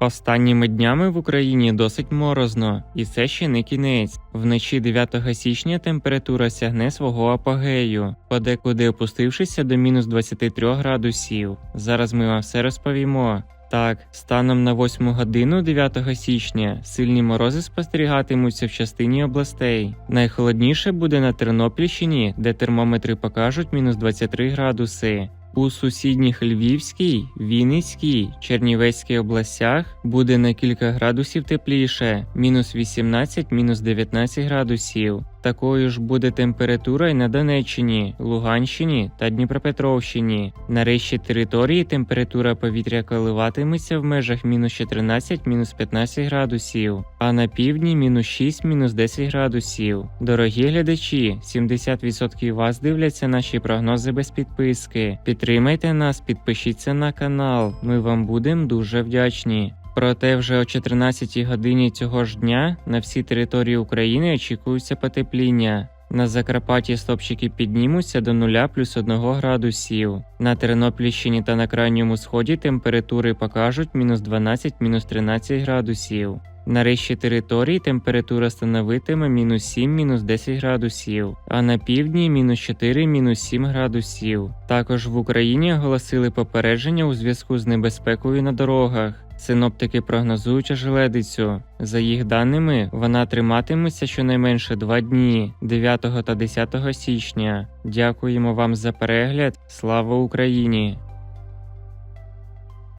Останніми днями в Україні досить морозно, і це ще не кінець. Вночі 9 січня температура сягне свого апогею, подекуди опустившися до мінус 23 градусів. Зараз ми вам все розповімо. Так, станом на 8 годину 9 січня сильні морози спостерігатимуться в частині областей. Найхолодніше буде на Тернопільщині, де термометри покажуть мінус 23 градуси. У сусідніх Львівській, Вінницькій, Чернівецькій областях буде на кілька градусів тепліше, мінус 18, мінус 19 градусів. Такою ж буде температура і на Донеччині, Луганщині та Дніпропетровщині. На решті території температура повітря коливатиметься в межах мінус 14, мінус 15 градусів, а на півдні мінус 6, мінус 10 градусів. Дорогі глядачі, 70% вас дивляться наші прогнози без підписки. Підтримайте нас, підпишіться на канал. Ми вам будемо дуже вдячні. Проте вже о 14 годині цього ж дня на всій території України очікується потепління. На Закарпатті стопчики піднімуться до 0 плюс 1 градусів. На Тернопільщині та на крайньому сході температури покажуть мінус 12, мінус 13 градусів. На решті території температура становитиме мінус 7, мінус 10 градусів, а на півдні мінус 4, мінус 7 градусів. Також в Україні оголосили попередження у зв'язку з небезпекою на дорогах. Синоптики прогнозують ожеледицю. За їх даними, вона триматиметься щонайменше два дні 9 та 10 січня. Дякуємо вам за перегляд. Слава Україні!